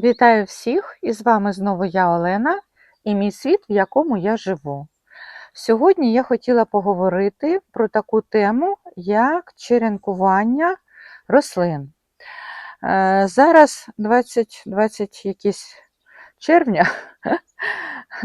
Вітаю всіх! І з вами знову я Олена і мій світ, в якому я живу. Сьогодні я хотіла поговорити про таку тему, як черенкування рослин. Е, Зараз 20, 20 якісь червня,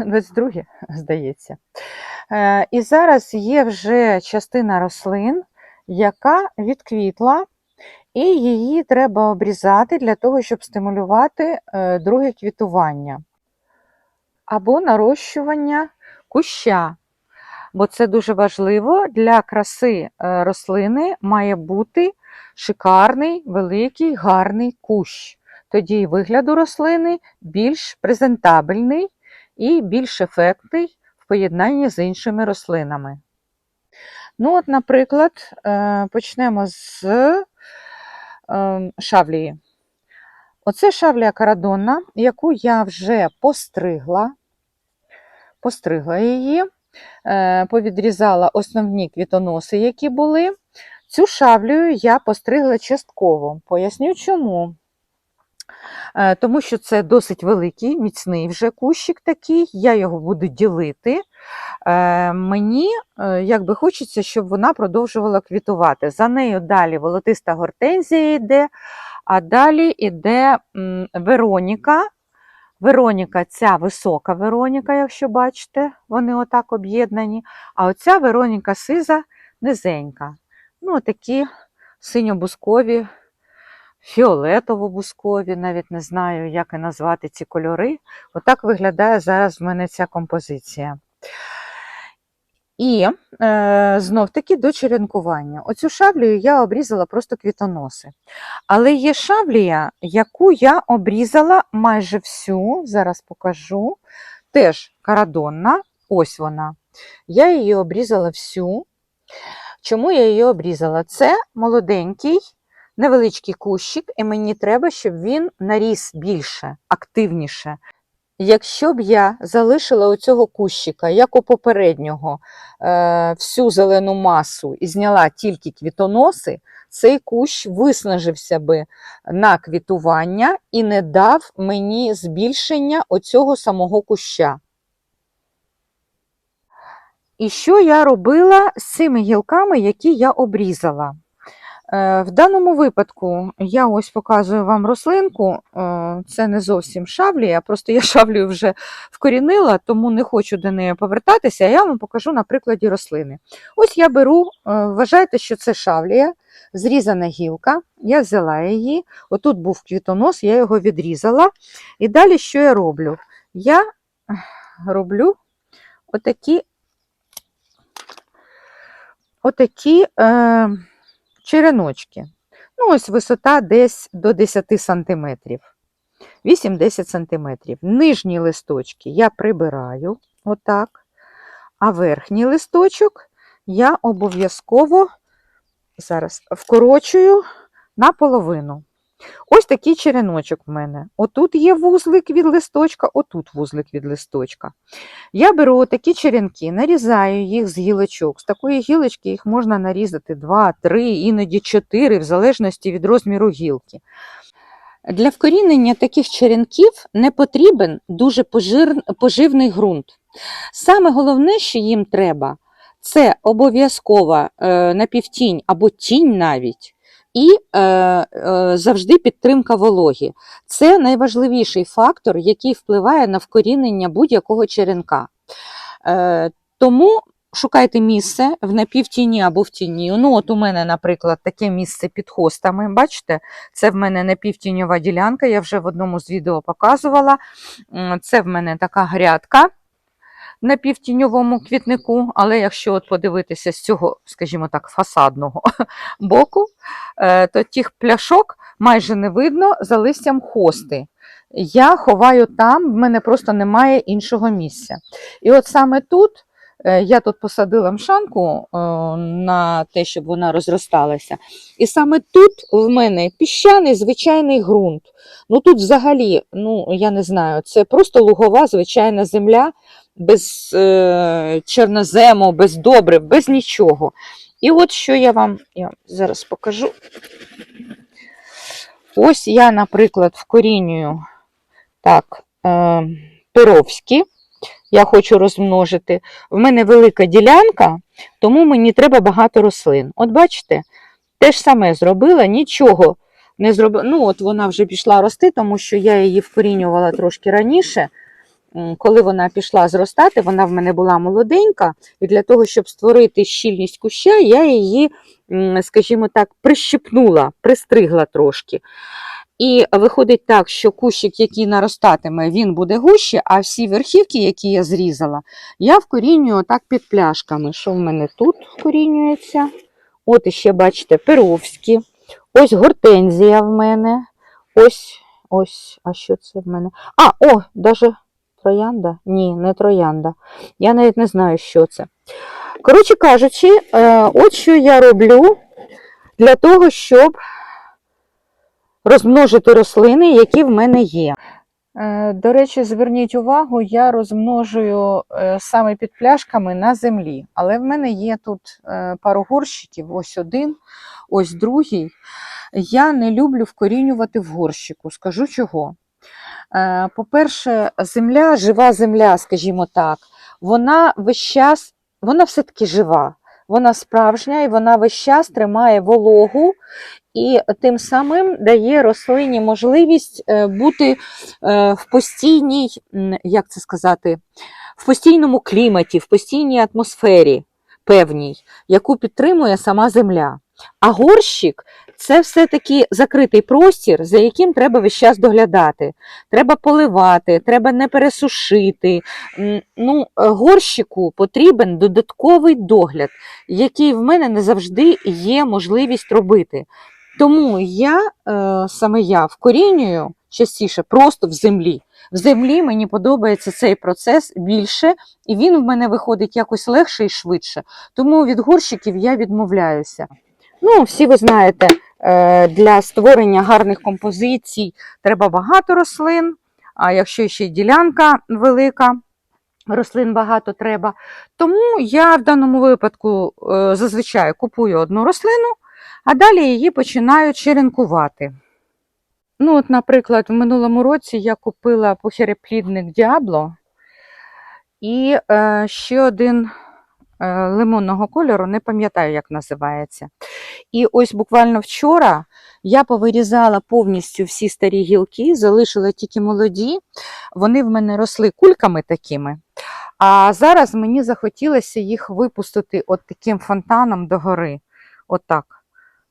22, здається. Е, І зараз є вже частина рослин, яка відквітла, і її треба обрізати для того, щоб стимулювати е, друге квітування або нарощування куща. Бо це дуже важливо для краси е, рослини має бути шикарний, великий, гарний кущ. Тоді і вигляд у рослини більш презентабельний і більш ефектний в поєднанні з іншими рослинами. Ну, от, наприклад, е, почнемо з шавлії. Оце шавлія карадонна, яку я вже постригла. Постригла її, е, повідрізала основні квітоноси, які були. Цю шавлію я постригла частково. Поясню чому. Е, Тому що це досить великий, міцний вже кущик такий, я його буду ділити. Е, Мені е, якби хочеться, щоб вона продовжувала квітувати. За нею далі волотиста гортензія йде, а далі йде Вероніка. Вероніка, ця висока Вероніка, якщо бачите, вони отак об'єднані. А оця Вероніка сиза низенька. Ну, такі синьо-бускові, фіолетово-бускові, навіть не знаю, як і назвати ці кольори. Отак виглядає зараз в мене ця композиція. І е, знов-таки до черенкування. Оцю шаблію я обрізала просто квітоноси. Але є шаблія, яку я обрізала майже всю, зараз покажу. Теж карадонна, ось вона. Я її обрізала всю. Чому я її обрізала? Це молоденький, невеличкий кущик, і мені треба, щоб він наріс більше, активніше. Якщо б я залишила оцього кущика, як у попереднього, е, всю зелену масу і зняла тільки квітоноси, цей кущ виснажився би на квітування і не дав мені збільшення оцього самого куща. І що я робила з цими гілками, які я обрізала? Е, В даному випадку я ось показую вам рослинку. Е, Це не зовсім шавлія, просто я шавлію вже вкорінила, тому не хочу до неї повертатися. а Я вам покажу на прикладі рослини. Ось я беру, е, вважайте, що це шавлія, зрізана гілка. Я взяла її. Отут був квітонос, я його відрізала. І далі що я роблю? Я роблю отакі, отакі е, череночки. Ну, ось висота десь до 10 см. 8-10 см. Нижні листочки я прибираю отак, а верхній листочок я обов'язково зараз вкорочую наполовину. Ось такий череночок в мене. Отут є вузлик від листочка, отут вузлик від листочка. Я беру такі черенки, нарізаю їх з гілочок. З такої гілочки їх можна нарізати 2, 3, іноді 4, в залежності від розміру гілки. Для вкорінення таких черенків не потрібен дуже пожир... поживний ґрунт. Саме головне, що їм треба, це обов'язкова е, напівтінь або тінь навіть. І е, е, завжди підтримка вологі. Це найважливіший фактор, який впливає на вкорінення будь-якого черенка. Е, тому шукайте місце в напівтіні або в тіні. Ну, от у мене, наприклад, таке місце під хостами. Бачите, це в мене напівтіньова ділянка, я вже в одному з відео показувала. Це в мене така грядка на півтіньовому квітнику, але якщо от подивитися з цього, скажімо так, фасадного боку, е, то тих пляшок майже не видно за листям хости. Я ховаю там, в мене просто немає іншого місця. І от саме тут е, я тут посадила мшанку е, на те, щоб вона розросталася. І саме тут в мене піщаний звичайний ґрунт. Ну тут взагалі, ну я не знаю, це просто лугова звичайна земля без е, чорнозему, без добрив, без нічого. І от що я вам я зараз покажу. Ось я, наприклад, вкорінюю Так, е, перовські. Я хочу розмножити. В мене велика ділянка, тому мені треба багато рослин. От бачите, те ж саме зробила, нічого не зробила. Ну, от вона вже пішла рости, тому що я її вкорінювала трошки раніше. Коли вона пішла зростати, вона в мене була молоденька, і для того, щоб створити щільність куща, я її, скажімо так, прищипнула, пристригла трошки. І виходить так, що кущик, який наростатиме, він буде гуще, а всі верхівки, які я зрізала, я вкорінюю так під пляшками. Що в мене тут вкорінюється? От іще, бачите, перовські. Ось гортензія в мене. Ось, ось, а що це в мене? А, о, даже троянда? Ні, не троянда. Я навіть не знаю, що це. Коротше кажучи, е, от що я роблю для того, щоб розмножити рослини, які в мене є. Е, До речі, зверніть увагу, я розмножую е, саме під пляшками на землі. Але в мене є тут пару горщиків, ось один, ось другий. Я не люблю вкорінювати в горщику. Скажу чого. Е, По-перше, земля, жива земля, скажімо так, вона весь час, вона все-таки жива. Вона справжня і вона весь час тримає вологу і тим самим дає рослині можливість е, бути е, в постійній, як це сказати, в постійному кліматі, в постійній атмосфері певній, яку підтримує сама земля. А горщик це все-таки закритий простір, за яким треба весь час доглядати. Треба поливати, треба не пересушити. Ну, е, горщику потрібен додатковий догляд, який в мене не завжди є можливість робити. Тому я е, саме я вкорінюю частіше просто в землі. В землі мені подобається цей процес більше, і він в мене виходить якось легше і швидше. Тому від горщиків я відмовляюся. Ну, всі ви знаєте, е, для створення гарних композицій треба багато рослин, а якщо ще й ділянка велика, рослин багато треба. Тому я в даному випадку е, зазвичай купую одну рослину, а далі її починаю черенкувати. Ну, от, наприклад, в минулому році я купила похереплідник Діабло і е, ще один лимонного кольору, не пам'ятаю, як називається. І ось буквально вчора я повирізала повністю всі старі гілки, залишила тільки молоді. Вони в мене росли кульками такими. А зараз мені захотілося їх випустити от таким фонтаном догори. Отак.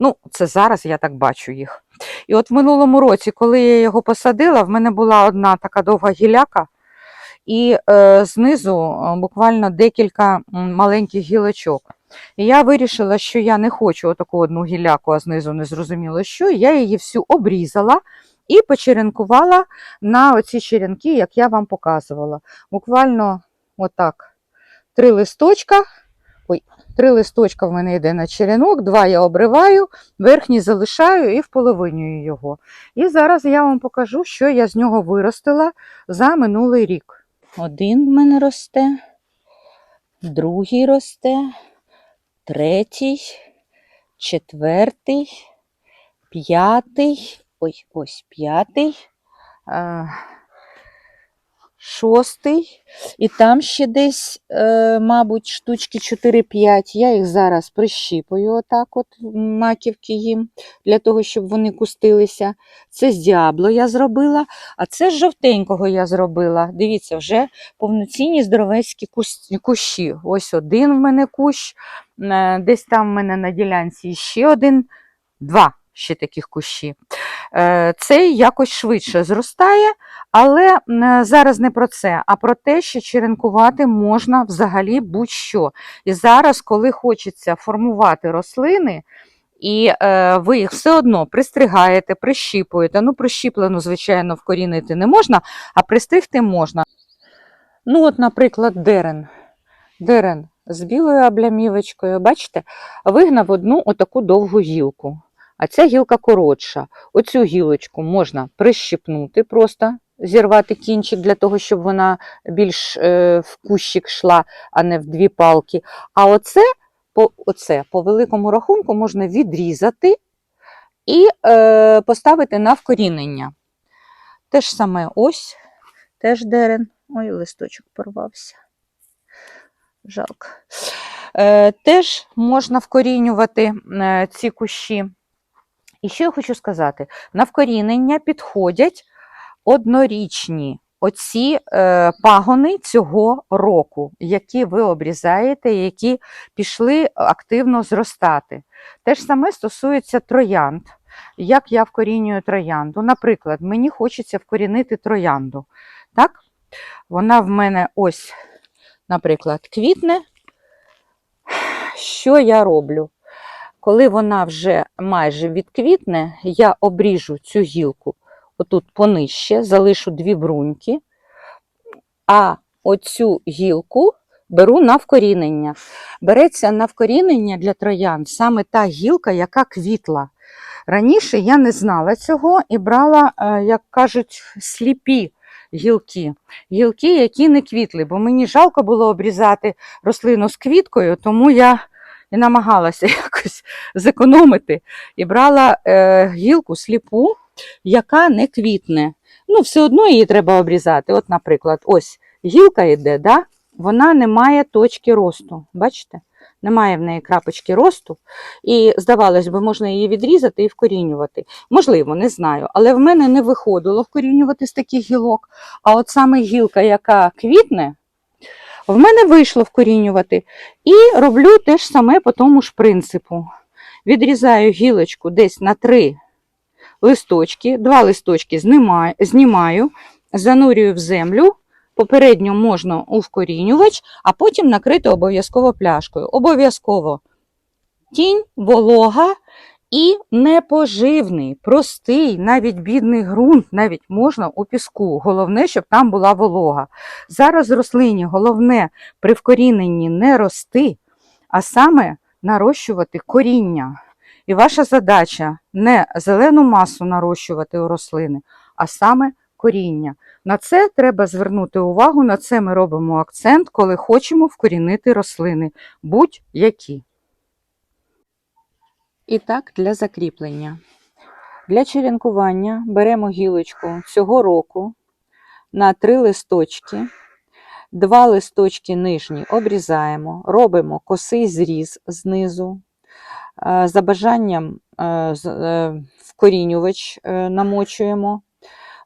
Ну, це зараз я так бачу їх. І от в минулому році, коли я його посадила, в мене була одна така довга гіляка, і е, знизу е, буквально декілька маленьких гілочок. І я вирішила, що я не хочу отаку одну гіляку, а знизу не зрозуміло що. Я її всю обрізала і почеренкувала на оці черенки, як я вам показувала. Буквально отак. Три листочка. Ой, три листочка в мене йде на черенок, два я обриваю, верхній залишаю і вполовинюю його. І зараз я вам покажу, що я з нього виростила за минулий рік. Один в мене росте, другий росте, третій, четвертий, п'ятий, ой, ось п'ятий, шостий. І там ще десь, е, мабуть, штучки 4-5. Я їх зараз прищіпую, отак, от маківки їм, для того, щоб вони кустилися. Це з діабло я зробила, а це з жовтенького я зробила. Дивіться, вже повноцінні здоровецькі кущі. Ось один в мене кущ, е, десь там в мене на ділянці ще один, два ще таких кущі. Е, Цей якось швидше зростає, але зараз не про це, а про те, що черенкувати можна взагалі будь-що. І зараз, коли хочеться формувати рослини, і е, ви їх все одно пристригаєте, прищіпуєте. Ну, прищіплену, звичайно, вкорінити не можна, а пристигти можна. Ну, от, наприклад, дерен. Дерен з білою облямівочкою, бачите, вигнав одну отаку довгу гілку. А ця гілка коротша. Оцю гілочку можна прищипнути, просто зірвати кінчик для того, щоб вона більш е, в кущик йшла, а не в дві палки. А оце по, оце, по великому рахунку можна відрізати і е, поставити на вкорінення. Те ж саме ось, теж дерен. Ой, листочок порвався. Жалко. Е, теж можна вкорінювати е, ці кущі. І що я хочу сказати: на вкорінення підходять однорічні оці е, пагони цього року, які ви обрізаєте, які пішли активно зростати. Те ж саме стосується троянд. Як я вкорінюю троянду? Наприклад, мені хочеться вкорінити троянду. Так? Вона в мене ось, наприклад, квітне. Що я роблю? Коли вона вже майже відквітне, я обріжу цю гілку отут понижче, залишу дві бруньки, а оцю гілку беру на вкорінення. Береться на вкорінення для троян саме та гілка, яка квітла. Раніше я не знала цього і брала, е, як кажуть, сліпі гілки. Гілки, які не квітли, бо мені жалко було обрізати рослину з квіткою, тому я і намагалася якось зекономити і брала е, гілку сліпу, яка не квітне. Ну, все одно її треба обрізати. От, наприклад, ось гілка йде, да? вона не має точки росту. Бачите? Немає в неї крапочки росту. І, здавалось би, можна її відрізати і вкорінювати. Можливо, не знаю. Але в мене не виходило вкорінювати з таких гілок. А от саме гілка, яка квітне, в мене вийшло вкорінювати. І роблю те ж саме по тому ж принципу. Відрізаю гілочку десь на три листочки, два листочки знімаю, занурюю в землю. Попередньо можна у вкорінювач, а потім накрити обов'язково пляшкою. Обов'язково тінь, волога і непоживний, простий, навіть бідний ґрунт, навіть можна у піску. Головне, щоб там була волога. Зараз рослині головне при вкоріненні не рости, а саме нарощувати коріння. І ваша задача не зелену масу нарощувати у рослини, а саме коріння. На це треба звернути увагу, на це ми робимо акцент, коли хочемо вкорінити рослини, будь-які. І так, для закріплення. Для черенкування беремо гілочку цього року на три листочки. Два листочки нижні обрізаємо, робимо косий зріз знизу. Е, За бажанням е, е, вкорінювач намочуємо.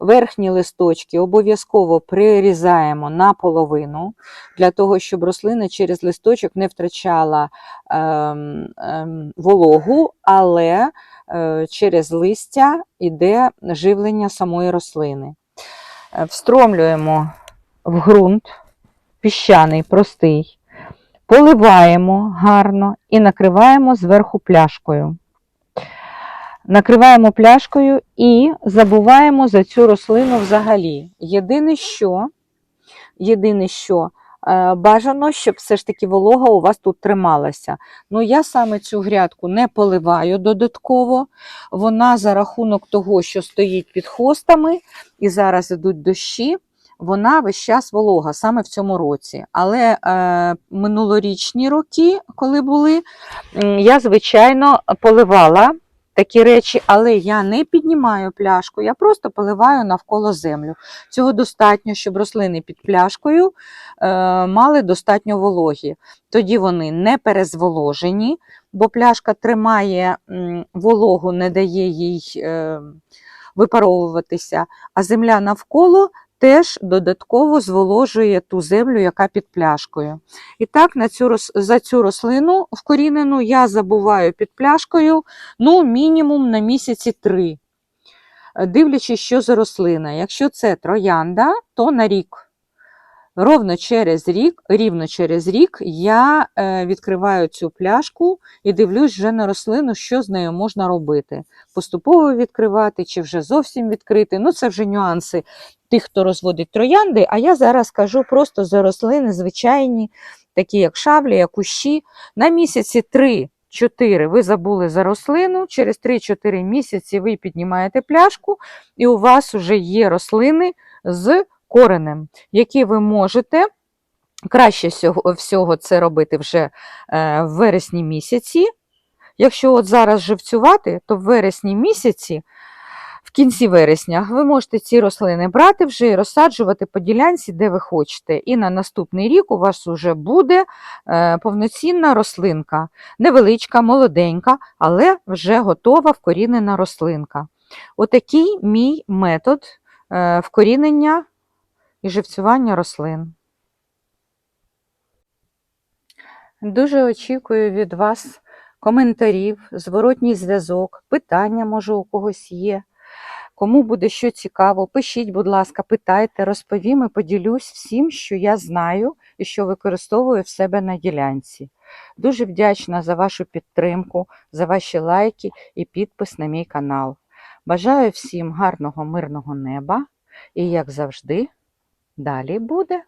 Верхні листочки обов'язково прирізаємо наполовину, для того, щоб рослина через листочок не втрачала ем, ем, вологу, але е, через листя йде живлення самої рослини. Е, Встромлюємо в ґрунт піщаний, простий, поливаємо гарно і накриваємо зверху пляшкою. Накриваємо пляшкою і забуваємо за цю рослину взагалі. Єдине, що, єдине, що е, бажано, щоб все ж таки волога у вас тут трималася. Ну, я саме цю грядку не поливаю додатково. Вона за рахунок того, що стоїть під хостами, і зараз ідуть дощі, вона весь час волога, саме в цьому році. Але е, минулорічні роки, коли були, я, звичайно, поливала такі речі, але я не піднімаю пляшку, я просто поливаю навколо землю. Цього достатньо, щоб рослини під пляшкою е, мали достатньо вологі. Тоді вони не перезволожені, бо пляшка тримає вологу, не дає їй е, випаровуватися, а земля навколо теж додатково зволожує ту землю, яка під пляшкою. І так, на цю, за цю рослину вкорінену я забуваю під пляшкою ну, мінімум на місяці три. Е, Дивлячись, що за рослина. Якщо це троянда, то на рік. Ровно через рік, рівно через рік я е, відкриваю цю пляшку і дивлюсь вже на рослину, що з нею можна робити. Поступово відкривати чи вже зовсім відкрити. Ну, це вже нюанси тих, хто розводить троянди. А я зараз кажу просто за рослини звичайні, такі як шаблі, кущі. На місяці 3-4 ви забули за рослину, через 3-4 місяці ви піднімаєте пляшку, і у вас вже є рослини з коренем, які ви можете. Краще всього, всього це робити вже е, в вересні місяці. Якщо от зараз живцювати, то в вересні місяці в кінці вересня. Ви можете ці рослини брати вже і розсаджувати по ділянці, де ви хочете. І на наступний рік у вас вже буде е, повноцінна рослинка, невеличка, молоденька, але вже готова вкорінена рослинка. Отакий мій метод е, вкорінення і живцювання рослин. Дуже очікую від вас коментарів, зворотній зв'язок, питання, може, у когось є. Кому буде що цікаво, пишіть, будь ласка, питайте, розповім і поділюсь всім, що я знаю і що використовую в себе на ділянці. Дуже вдячна за вашу підтримку, за ваші лайки і підпис на мій канал. Бажаю всім гарного мирного неба і, як завжди, далі буде.